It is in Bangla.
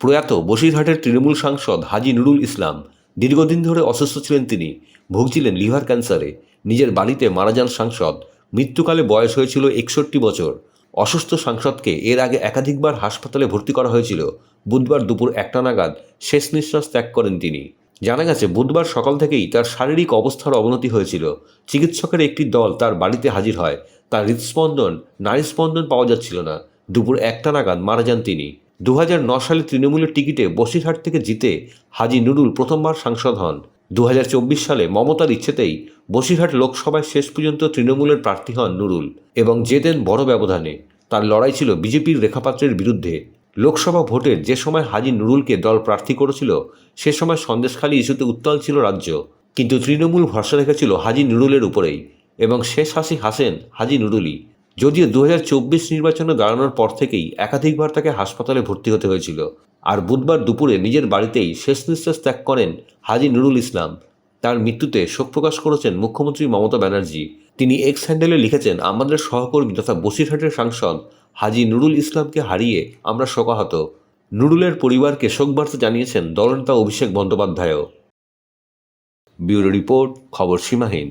প্রয়াত বসিরহাটের তৃণমূল সাংসদ হাজি নুরুল ইসলাম দীর্ঘদিন ধরে অসুস্থ ছিলেন তিনি, ভুগছিলেন লিভার ক্যান্সারে। নিজের বাড়িতে মারা যান সাংসদ। মৃত্যুকালে বয়স হয়েছিল একষট্টি বছর। অসুস্থ সাংসদকে এর আগে একাধিকবার হাসপাতালে ভর্তি করা হয়েছিল। বুধবার দুপুর একটা নাগাদ শেষ নিঃশ্বাস ত্যাগ করেন তিনি। জানা গেছে, বুধবার সকাল থেকেই তার শারীরিক অবস্থার অবনতি হয়েছিল। চিকিৎসকের একটি দল তার বাড়িতে হাজির হয়। তার হৃদস্পন্দন নারী স্পন্দন পাওয়া যাচ্ছিল না। দুপুর একটা নাগাদ মারা যান তিনি। দু সালে তৃণমূলের টিকিটে বসিরহাট থেকে জিতে হাজি নুরুল প্রথমবার সাংসদ হন। দু হাজার চব্বিশ সালে মমতার ইচ্ছেতেই বসিরহাট লোকসভায় শেষ পর্যন্ত তৃণমূলের প্রার্থী হন নুরুল এবং জেতেন বড় ব্যবধানে। তার লড়াই ছিল বিজেপির রেখাপাত্রের বিরুদ্ধে। লোকসভা ভোটের যে সময় হাজি নুরুলকে দল প্রার্থী করেছিল, সে সময় সন্দেশখালী ইস্যুতে উত্তাল ছিল রাজ্য। কিন্তু তৃণমূল ভরসা রেখেছিল হাজি নুরুলের উপরেই এবং শেষ হাসি হাসেন হাজি নুরুলই। যদিও দু হাজার চব্বিশ নির্বাচনে দাঁড়ানোর পর থেকেই একাধিকবার তাকে হাসপাতালে ভর্তি হতে হয়েছিল। আর বুধবার দুপুরে নিজের বাড়িতেই শেষ নিঃশ্বাস ত্যাগ করেন হাজি নুরুল ইসলাম। তার মৃত্যুতে শোক প্রকাশ করেছেন মুখ্যমন্ত্রী মমতা ব্যানার্জি। তিনি এক্স হ্যান্ডেলে লিখেছেন, আমাদের সহকর্মী তথা বসিরহাটের সাংসদ হাজি নুরুল ইসলামকে হারিয়ে আমরা শোকাহত। নুরুলের পরিবারকে শোকবার্তা জানিয়েছেন দলনেতা অভিষেক বন্দ্যোপাধ্যায়ও। ব্যুরো রিপোর্ট, খবর সীমাহীন।